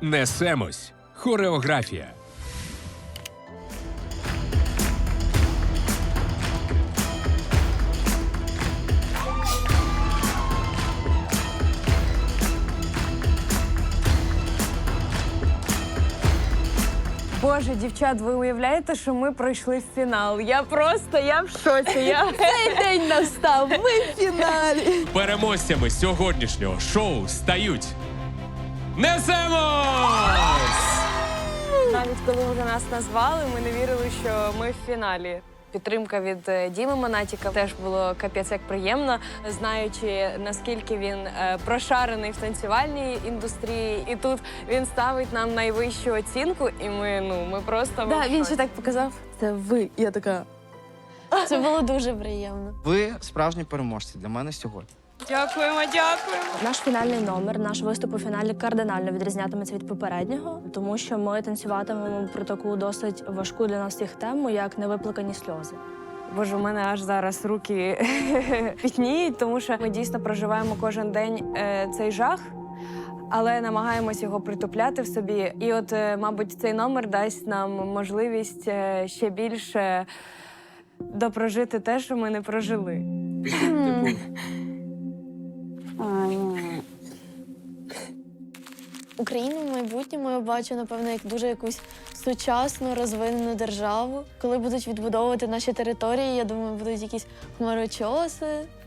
Несемось. Хореографія. Боже, дівчат, ви уявляєте, що ми пройшли в фінал? Я просто я в шоці. Я цей день настав. Ми в фіналі. Переможцями сьогоднішнього шоу стають. Несемось! Навіть коли вже нас назвали, ми не вірили, що ми в фіналі. Підтримка від е, Діми Монатіка теж було капець як приємно, знаючи наскільки він е, прошарений в танцювальній індустрії, і тут він ставить нам найвищу оцінку, і ми ну ми просто Да, він ще так показав. Це ви. Я така. Це було дуже приємно. Ви справжні переможці для мене сьогодні. Дякуємо, дякуємо. Наш фінальний номер, наш виступ у фіналі кардинально відрізнятиметься від попереднього, тому що ми танцюватимемо про таку досить важку для нас всіх тему, як невиплакані сльози. Боже, у мене аж зараз руки пітніють, тому що ми дійсно проживаємо кожен день е, цей жах. Але намагаємось його притупляти в собі. І от, е, мабуть, цей номер дасть нам можливість е, ще більше допрожити те, що ми не прожили. Україну в майбутньому я бачу, напевно, як дуже якусь сучасну розвинену державу. Коли будуть відбудовувати наші території, я думаю, будуть якісь хмарочоси.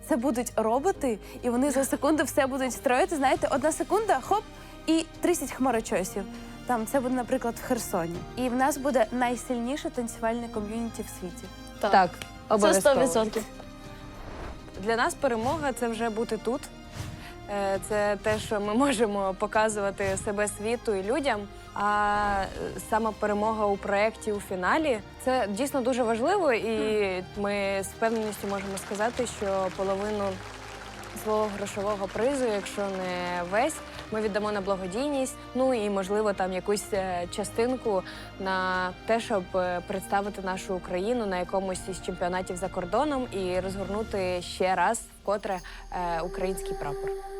Це будуть роботи, і вони за секунду все будуть строїти. Знаєте, одна секунда, хоп, і 30 хмарочосів. Там це буде, наприклад, в Херсоні. І в нас буде найсильніше танцювальне ком'юніті в світі. Так, це обов'язково. 100%. Для нас перемога це вже бути тут. Е, Це те, що ми можемо показувати себе світу і людям. А е, саме перемога у проєкті у фіналі це дійсно дуже важливо, і ми з впевненістю можемо сказати, що половину свого грошового призу, якщо не весь, ми віддамо на благодійність. Ну і можливо там якусь е, частинку на те, щоб представити нашу Україну на якомусь із чемпіонатів за кордоном і розгорнути ще раз вкотре український прапор.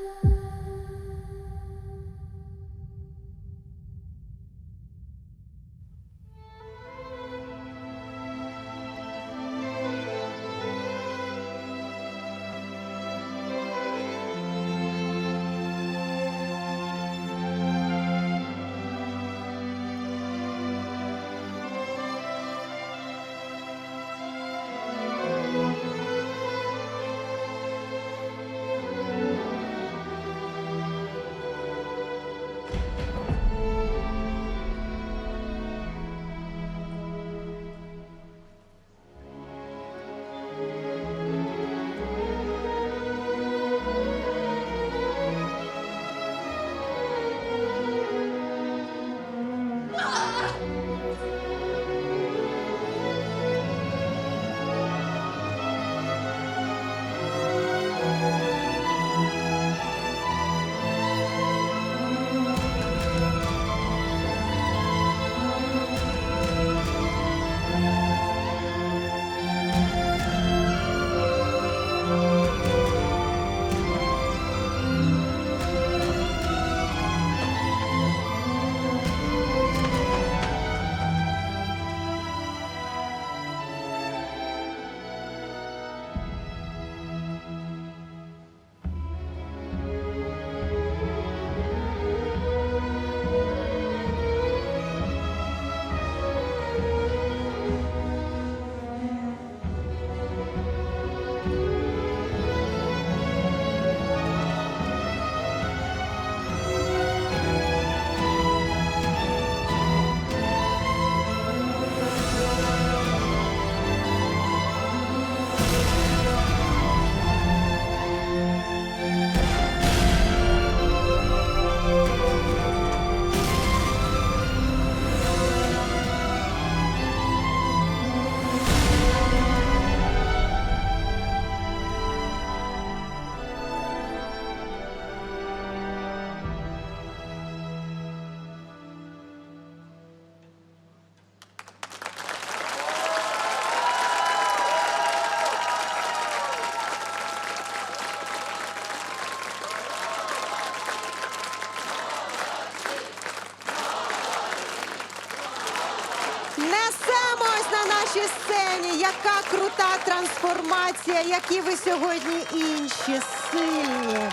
Яка крута трансформація, які ви сьогодні інші, сильні.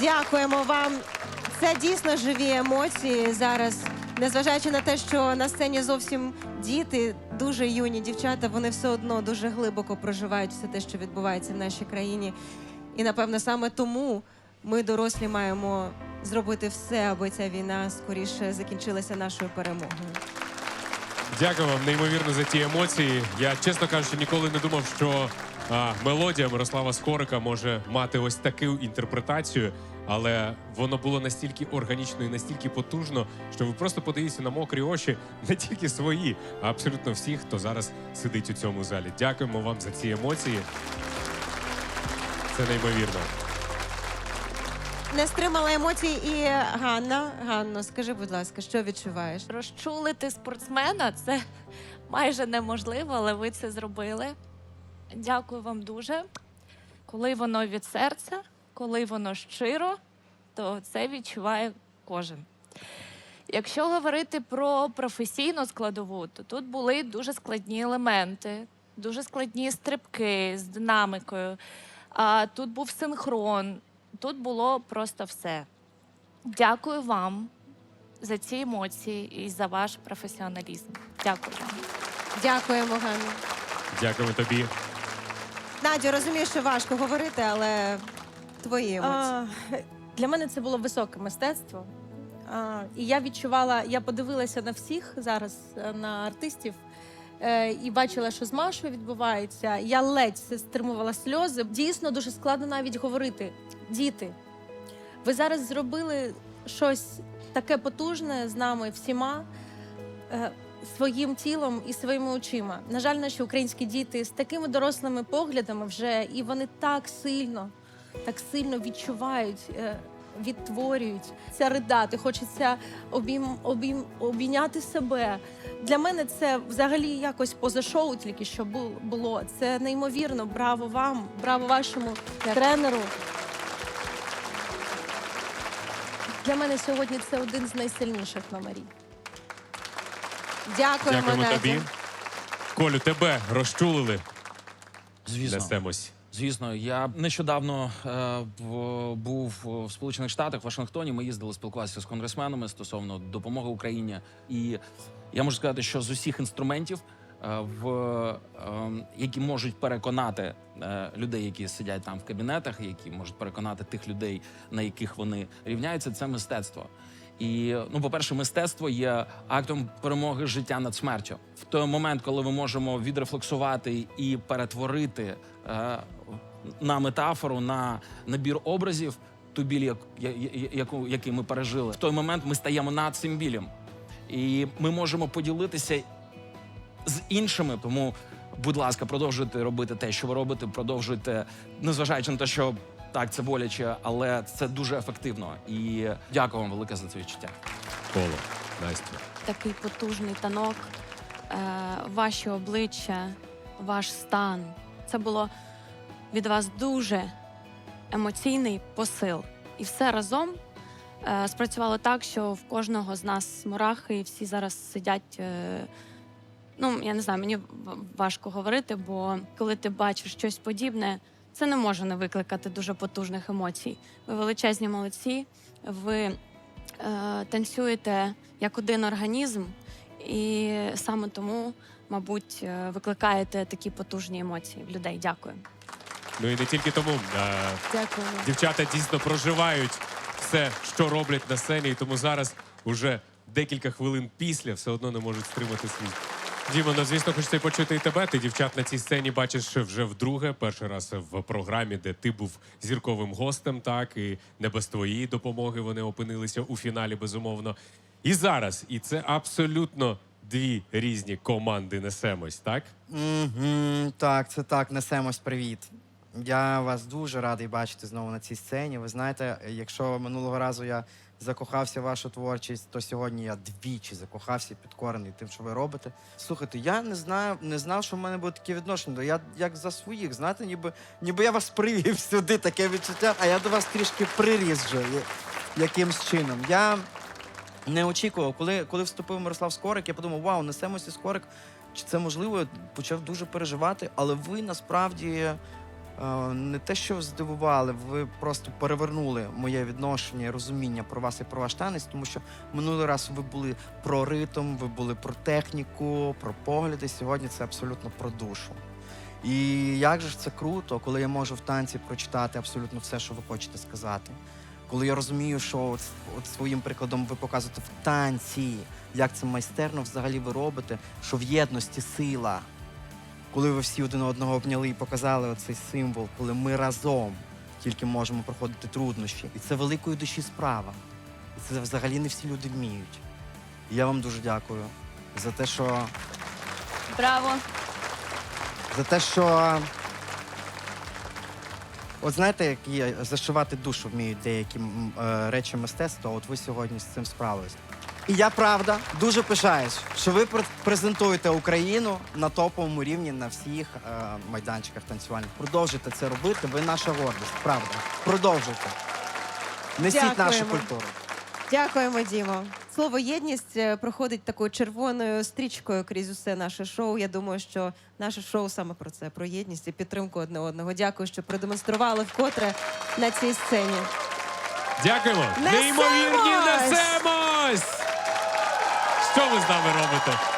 Дякуємо вам. Це дійсно живі емоції зараз. Незважаючи на те, що на сцені зовсім діти, дуже юні дівчата, вони все одно дуже глибоко проживають все те, що відбувається в нашій країні. І напевно саме тому ми, дорослі, маємо зробити все, аби ця війна скоріше закінчилася нашою перемогою. Дякую вам неймовірно за ті емоції. Я чесно кажучи, ніколи не думав, що а, мелодія Мирослава Скорика може мати ось таку інтерпретацію, але воно було настільки органічно і настільки потужно, що ви просто подивіться на мокрі очі не тільки свої, а абсолютно всіх, хто зараз сидить у цьому залі. Дякуємо вам за ці емоції. Це неймовірно. Не стримала емоцій і Ганна. Ганно, скажи, будь ласка, що відчуваєш? Розчулити спортсмена це майже неможливо, але ви це зробили. Дякую вам дуже. Коли воно від серця, коли воно щиро, то це відчуває кожен. Якщо говорити про професійну складову, то тут були дуже складні елементи, дуже складні стрибки з динамікою. А тут був синхрон, тут було просто все. Дякую вам за ці емоції і за ваш професіоналізм. Дякую вам. Дякуємо, Ганна. Дякуємо тобі. Надю, розумію, що важко говорити, але твої емоції. А, для мене це було високе мистецтво. А, і я відчувала, я подивилася на всіх зараз, е, на артистів, і бачила, що з Машою відбувається. Я ледь стримувала сльози. Дійсно, дуже складно навіть говорити. Діти, ви зараз зробили щось таке потужне з нами всіма. е, Своїм тілом і своїми очима. На жаль, наші українські діти з такими дорослими поглядами вже і вони так сильно так сильно відчувають, е, відтворюють це ридати. Хочеться обійм, обійм, обійняти себе. Для мене це взагалі якось поза шоу тільки що бу- було. Це неймовірно. Браво вам, браво вашому тренеру. Для мене сьогодні це один з найсильніших номерів. Дякуємо, Дякуємо тобі. Колю, тебе розчулили. Звісно. Несемось. Звісно, я нещодавно е, був в Сполучених Штатах, в Вашингтоні. Ми їздили спілкуватися з конгресменами стосовно допомоги Україні. І я можу сказати, що з усіх інструментів, е, в, е, які можуть переконати е, людей, які сидять там в кабінетах, які можуть переконати тих людей, на яких вони рівняються, це мистецтво. І ну, по-перше, мистецтво є актом перемоги життя над смертю. В той момент, коли ми можемо відрефлексувати і перетворити е, на метафору, на набір образів, ту біль, я- я- яку, який ми пережили, в той момент ми стаємо над цим білем. І ми можемо поділитися з іншими. Тому, будь ласка, продовжуйте робити те, що ви робите. Продовжуйте, незважаючи на те, що так це боляче, але це дуже ефективно. І дякую вам велике за це відчуття. Коло. Настя. Такий потужний танок, е, ваші обличчя, ваш стан. Це було від вас дуже емоційний посил. І все разом е, спрацювало так, що в кожного з нас мурахи, і всі зараз сидять. Е, ну, я не знаю, мені важко говорити, бо коли ти бачиш щось подібне, це не може не викликати дуже потужних емоцій. Ви величезні молодці, ви е, танцюєте як один організм, і саме тому, мабуть, е, викликаєте такі потужні емоції в людей. Дякую. Ну і не тільки тому. Е, Дякуємо. Дівчата дійсно проживають все, що роблять на сцені, і тому зараз уже декілька хвилин після все одно не можуть стримати сліз. Діма, ну звісно, хочеться почути і тебе. Ти дівчат на цій сцені бачиш вже вдруге. Перший раз в програмі, де ти був зірковим гостем, так і не без твоєї допомоги вони опинилися у фіналі, безумовно. І зараз, і це абсолютно дві різні команди несемось, так? Угу, так, це так, несемось привіт. Я вас дуже радий бачити знову на цій сцені. Ви знаєте, якщо минулого разу я закохався в вашу творчість, то сьогодні я двічі закохався підкорений тим, що ви робите. Слухайте, я не знаю, не знав, що в мене буде таке відношення. Я як за своїх, знаєте, ніби, ніби я вас привів сюди, таке відчуття, а я до вас трішки приріс вже якимсь чином. Я не очікував, коли, коли вступив Мирослав Скорик, я подумав, вау, несемося Скорик. чи це можливо, почав дуже переживати, але ви насправді не те, що здивували, ви просто перевернули моє відношення і розуміння про вас і про ваш танець, тому що минулий раз ви були про ритм, ви були про техніку, про погляди. Сьогодні це абсолютно про душу. І як же це круто, коли я можу в танці прочитати абсолютно все, що ви хочете сказати. Коли я розумію, що от, от своїм прикладом ви показуєте в танці, як це майстерно взагалі ви робите, що в єдності сила. Коли ви всі один одного обняли і показали оцей символ, коли ми разом тільки можемо проходити труднощі. І це великої душі справа. І це взагалі не всі люди вміють. І я вам дуже дякую за те, що Браво! за те, що. От знаєте, як є зашивати душу вміють деякі е, речі мистецтва, от ви сьогодні з цим справились. І я правда дуже пишаюсь, що ви пр- презентуєте Україну на топовому рівні на всіх е, майданчиках танцювальних. Продовжуйте це робити. Ви наша гордість. Правда. Продовжуйте. Несіть нашу культуру. Дякуємо, Дімо. Слово єдність е, проходить такою червоною стрічкою крізь усе наше шоу. Я думаю, що наше шоу саме про це, про єдність і підтримку одне одного. Дякую, що продемонстрували вкотре на цій сцені. Дякуємо! Неймовірні несемось! Що ви з нами робите?